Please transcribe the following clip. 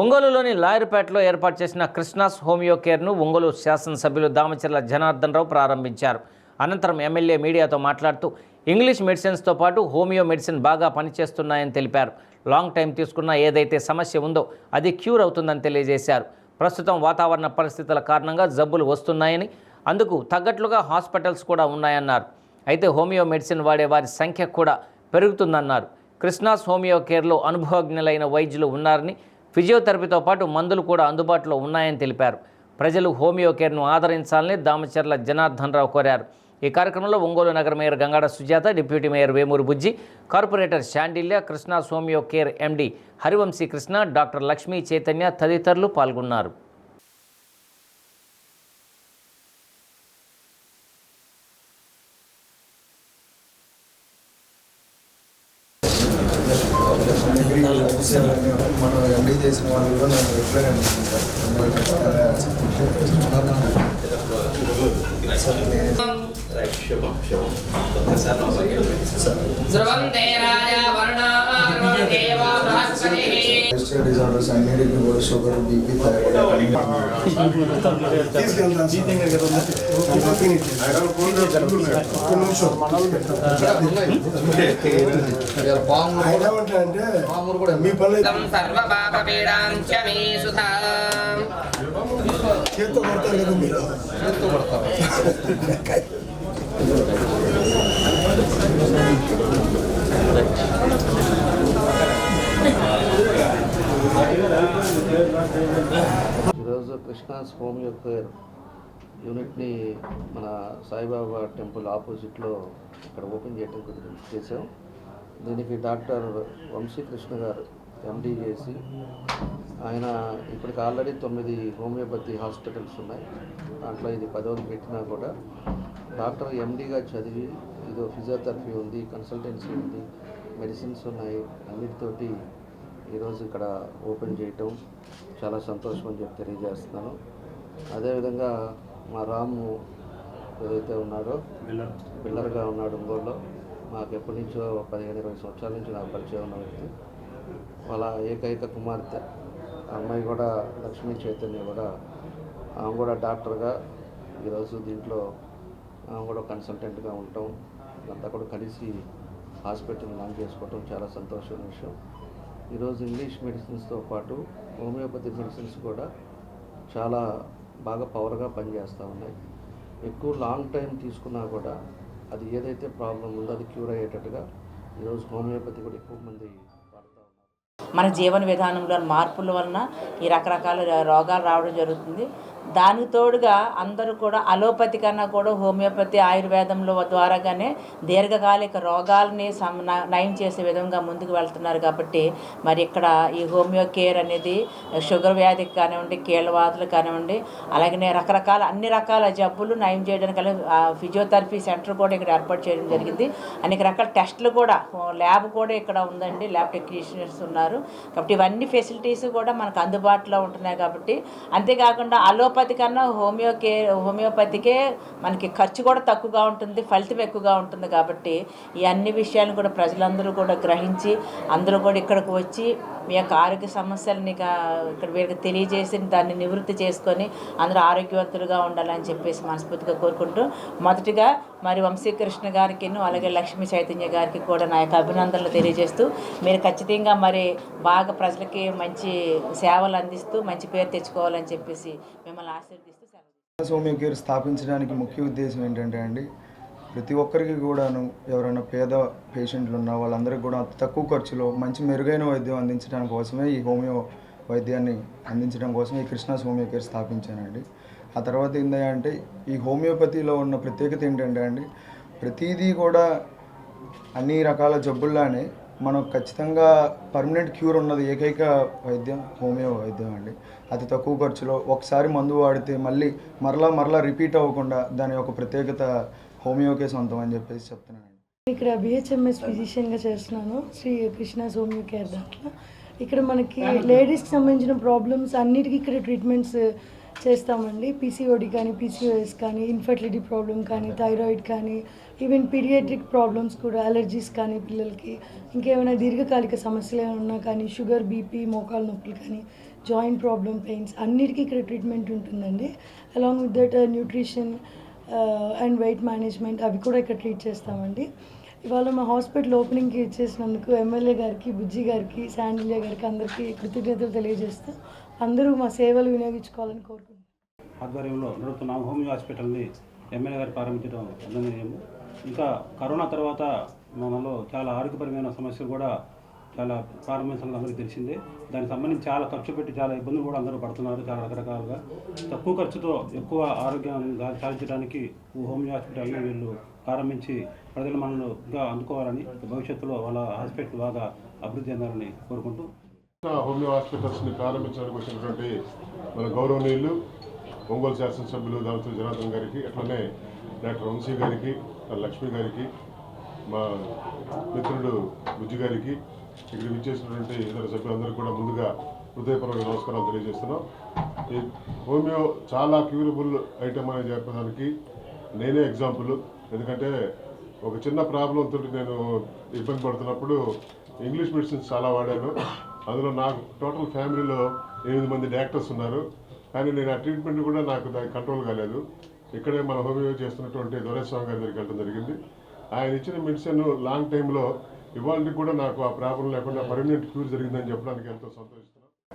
ఒంగోలులోని లాయర్పేటలో ఏర్పాటు చేసిన కృష్ణాస్ హోమియో కేర్ను ఒంగోలు శాసనసభ్యులు దామచర్ల జనార్దన్ రావు ప్రారంభించారు. అనంతరం ఎమ్మెల్యే మీడియాతో మాట్లాడుతూ ఇంగ్లీష్ మెడిసిన్స్తో పాటు హోమియో మెడిసిన్ బాగా పనిచేస్తున్నాయని తెలిపారు. లాంగ్ టైం తీసుకున్న ఏదైతే సమస్య ఉందో అది క్యూర్ అవుతుందని తెలియజేశారు. ప్రస్తుతం వాతావరణ పరిస్థితుల కారణంగా జబ్బులు వస్తున్నాయని అందుకు తగ్గట్లుగా హాస్పిటల్స్ కూడా ఉన్నాయన్నారు. అయితే హోమియో మెడిసిన్ వాడే వారి సంఖ్య కూడా పెరుగుతుందన్నారు. కృష్ణాస్ హోమియో కేర్లో అనుభవజ్ఞులైన వైద్యులు ఉన్నారని ఫిజియోథెరపీతో పాటు మందులు కూడా అందుబాటులో ఉన్నాయని తెలిపారు. ప్రజలు హోమియో కేర్ను ఆదరించాలని దామచర్ల జనార్దన్ రావు కోరారు. ఈ కార్యక్రమంలో ఒంగోలు నగర mayor Gangada Sujatha deputy mayor Vemuru Bujji corporator Sandilya Krishna homeo care MD Harivamshi Krishna doctor Lakshmi Chaitanya తదితరులు పాల్గొన్నారు. మనం ఎండీ చేసిన వాళ్ళు కూడా నేను ఎప్పుడైనా రాజా వర్ణాదేవా బృహస్పతిః డిజార్డర్స్ అన్నిటికీ కూడా షుగర్ బీపీ పాములు కూడా మీ పనులు తం సర్వపాపపీడాం చ మే సుధా చేత్తో కొడతారు కదా మీరు చేత్తో కొడతారు కృష్ణాస్ హోమియో కేర్ యూనిట్ని మన సాయిబాబా టెంపుల్ ఆపోజిట్లో ఇక్కడ ఓపెన్ చేయడం కుదిరి చేసాం దీనికి డాక్టర్ వంశీకృష్ణ గారు ఎండి చేసి ఆయన ఇప్పటికి ఆల్రెడీ తొమ్మిది హోమియోపతి హాస్పిటల్స్ ఉన్నాయి. దాంట్లో ఇది పదవులు పెట్టినా కూడా డాక్టర్ ఎండిగా చదివి ఇదో ఫిజియోథెరపీ ఉంది కన్సల్టెన్సీ ఉంది మెడిసిన్స్ ఉన్నాయి అన్నిటితోటి ఈరోజు ఇక్కడ ఓపెన్ చేయటం చాలా సంతోషం అని చెప్పి తెలియజేస్తున్నాను. అదేవిధంగా మా రాము ఏదైతే ఉన్నాడో బిల్లర్గా ఉన్నాడు ఒంగోలులో మాకు ఎప్పటి నుంచో పదిహేను ఇరవై సంవత్సరాల నుంచి నాకు పరిచయం ఉన్న వ్యక్తి. వాళ్ళ ఏకైక కుమార్తె అమ్మాయి కూడా లక్ష్మీ చైతన్య కూడా. ఆమె కూడా డాక్టర్గా ఈరోజు దీంట్లో ఆమె కూడా కన్సల్టెంట్గా ఉండటం అంతా కూడా కలిసి హాస్పిటల్ లాంచ్ చేసుకోవటం చాలా సంతోషమైన విషయం. ఈరోజు ఇంగ్లీష్ మెడిసిన్స్తో పాటు హోమియోపతి మెడిసిన్స్ కూడా చాలా బాగా పవర్గా పనిచేస్తూ ఉన్నాయి. ఎక్కువ లాంగ్ టైం తీసుకున్నా కూడా అది ఏదైతే ప్రాబ్లం ఉందో అది క్యూర్ అయ్యేటట్టుగా ఈరోజు హోమియోపతి కూడా ఎక్కువ మంది మన జీవన విధానంలో మార్పుల వలన ఈ రకరకాల రోగాలు రావడం జరుగుతుంది. దానికి తోడుగా అందరూ కూడా అలోపతి కన్నా కూడా హోమియోపతి ఆయుర్వేదంలో ద్వారాగానే దీర్ఘకాలిక రోగాలని సమ నయం చేసే విధంగా ముందుకు వెళ్తున్నారు కాబట్టి మరి ఇక్కడ ఈ హోమియో కేర్ అనేది షుగర్ వ్యాధికి కానివ్వండి కీళ్ళవాతులు కానివ్వండి అలాగనే రకరకాల అన్ని రకాల జబ్బులు నయం చేయడానికి ఫిజియోథెరపీ సెంటర్ కూడా ఇక్కడ ఏర్పాటు చేయడం జరిగింది. అనేక రకాల టెస్టులు కూడా ల్యాబ్ కూడా ఇక్కడ ఉందండి ల్యాబ్ టెక్నీషియన్స్ ఉన్నారు. కాబట్టి ఇవన్నీ ఫెసిలిటీస్ కూడా మనకు అందుబాటులో ఉంటున్నాయి కాబట్టి అంతేకాకుండా అలోపతి కన్నా హోమియో కేర్ హోమియోపతికే మనకి ఖర్చు కూడా తక్కువగా ఉంటుంది ఫలితం ఎక్కువగా ఉంటుంది కాబట్టి ఈ అన్ని విషయాలను కూడా ప్రజలందరూ కూడా గ్రహించి అందరూ కూడా ఇక్కడికి వచ్చి మీ యొక్క ఆరోగ్య సమస్యలని ఇక్కడ వీళ్ళకి తెలియజేసి దాన్ని నివృత్తి చేసుకొని అందరూ ఆరోగ్యవంతులుగా ఉండాలని చెప్పేసి మనస్ఫూర్తిగా కోరుకుంటూ మొదటిగా మరి వంశీకృష్ణ గారికి అలాగే లక్ష్మీ చైతన్య గారికి కూడా నా యొక్క అభినందనలు తెలియజేస్తూ మీరు ఖచ్చితంగా మరి బాగా ప్రజలకి మంచి సేవలు అందిస్తూ మంచి పేరు తెచ్చుకోవాలని చెప్పేసి మిమ్మల్ని ఆశీర్దిస్తూ సెలవు హోమియో కేర్ స్థాపించడానికి ముఖ్య ఉద్దేశం ఏంటంటే అండి ప్రతి ఒక్కరికి కూడాను ఎవరైనా పేద పేషెంట్లు ఉన్న వాళ్ళందరికీ కూడా అతి తక్కువ ఖర్చులో మంచి మెరుగైన వైద్యం అందించడం కోసమే ఈ హోమియో వైద్యాన్ని అందించడం కోసం ఈ కృష్ణాస్ హోమియో కేర్ స్థాపించానండి. ఆ తర్వాత ఏంటంటే ఈ హోమియోపతిలో ఉన్న ప్రత్యేకత ఏంటంటే అండి ప్రతిదీ కూడా అన్ని రకాల జబ్బుల్లానే మనం ఖచ్చితంగా పర్మనెంట్ క్యూర్ ఉన్నది ఏకైక వైద్యం హోమియో వైద్యం అండి. అతి తక్కువ ఖర్చులో ఒకసారి మందు వాడితే మళ్ళీ మరలా మరలా రిపీట్ అవ్వకుండా దాని యొక్క ప్రత్యేకత హోమియోకే సొంతం అని చెప్పేసి చెప్తున్నాను ఇక్కడ బిహెచ్ఎంఎస్ ఫిజిషియన్గా చేస్తున్నాను. శ్రీ కృష్ణ హోమియో కేర్ దాంట్లో. ఇక్కడ మనకి లేడీస్కి సంబంధించిన ప్రాబ్లమ్స్ అన్నిటికీ ఇక్కడ ట్రీట్మెంట్స్ చేస్తామండి. పీసీఓడి కానీ పీసీఓఎస్ కానీ ఇన్ఫర్టిలిటీ ప్రాబ్లం కానీ థైరాయిడ్ కానీ ఈవెన్ పీడియాట్రిక్ ప్రాబ్లమ్స్ కూడా అలర్జీస్ కానీ పిల్లలకి ఇంకేమైనా దీర్ఘకాలిక సమస్యలు ఏమైనా ఉన్నా కానీ షుగర్ బీపీ మోకాలు నొప్పులు కానీ జాయింట్ ప్రాబ్లమ్ పెయిన్స్ అన్నిటికీ ఇక్కడ ట్రీట్మెంట్ ఉంటుందండి. Along with that nutrition and weight management అవి కూడా ఇక్కడ ట్రీట్ చేస్తామండి. ఇవాళ మా హాస్పిటల్ ఓపెనింగ్కి ఇచ్చేసినందుకు ఎమ్మెల్యే గారికి బుజ్జి గారికి శాండిల్య గారికి అందరికీ కృతజ్ఞతలు తెలియజేస్తూ అందరూ మా సేవలు వినియోగించుకోవాలని కోరుకుంటున్నాను ఆధ్వర్యంలో నడుపుతున్న హోమియో హాస్పిటల్ని ఎమ్మెల్యే గారు ప్రారంభించడం అభినందనీయము. ఇంకా కరోనా తర్వాత మనలో చాలా ఆరోగ్యపరమైన సమస్యలు కూడా చాలా ప్రారంభించడం అందరికీ తెలిసిందే. దానికి సంబంధించి చాలా ఖర్చు పెట్టి చాలా ఇబ్బందులు కూడా అందరూ పడుతున్నారు చాలా రకరకాలుగా. తక్కువ ఖర్చుతో ఎక్కువ ఆరోగ్యం సాధించడానికి హోమియో హాస్పిటల్ని వీళ్ళు ప్రారంభించి ప్రజలు మనల్ని ఇంకా అందుకోవాలని భవిష్యత్తులో వాళ్ళ హాస్పిటల్ బాగా అభివృద్ధి చెందాలని కోరుకుంటూ. హోమియో హాస్పిటల్స్ని ప్రారంభించడానికి వచ్చినటువంటి మన గౌరవనీయులు ఒంగోలు శాసనసభ్యులు దామతుల జనార్దన్ గారికి అట్లనే డాక్టర్ వంశీ గారికి లక్ష్మి గారికి మా మిత్రుడు బుజ్జి గారికి ఇక్కడ విచ్చేసినటువంటి ఇతర సభ్యులందరికీ కూడా ముందుగా హృదయపూర్వక నమస్కారాలు తెలియజేస్తున్నాం. ఈ హోమియో చాలా క్యూరబుల్ ఐటమ్ అనేది చెప్పడానికి నేనే ఎగ్జాంపుల్. ఎందుకంటే ఒక చిన్న ప్రాబ్లంతో తోటి నేను ఇబ్బంది పడుతున్నప్పుడు ఇంగ్లీష్ మెడిసిన్స్ చాలా వాడాను. అందులో నాకు టోటల్ ఫ్యామిలీలో ఎనిమిది మంది డాక్టర్స్ ఉన్నారు. కానీ నేను ఆ ట్రీట్మెంట్ కూడా నాకు దానికి కంట్రోల్ కాలేదు. ఇక్కడే మన హోమియో చేస్తున్నటువంటి దొరేస్వామి గారి దగ్గరికి వెళ్ళడం జరిగింది. ఆయన ఇచ్చిన మెడిసిన్ లాంగ్ టైంలో ఇవాళకి కూడా నాకు ఆ ప్రాబ్లం లేకుండా పర్మనెంట్ క్యూర్ జరిగిందని చెప్పడానికి ఎంతో సంతోషిస్తున్నాను.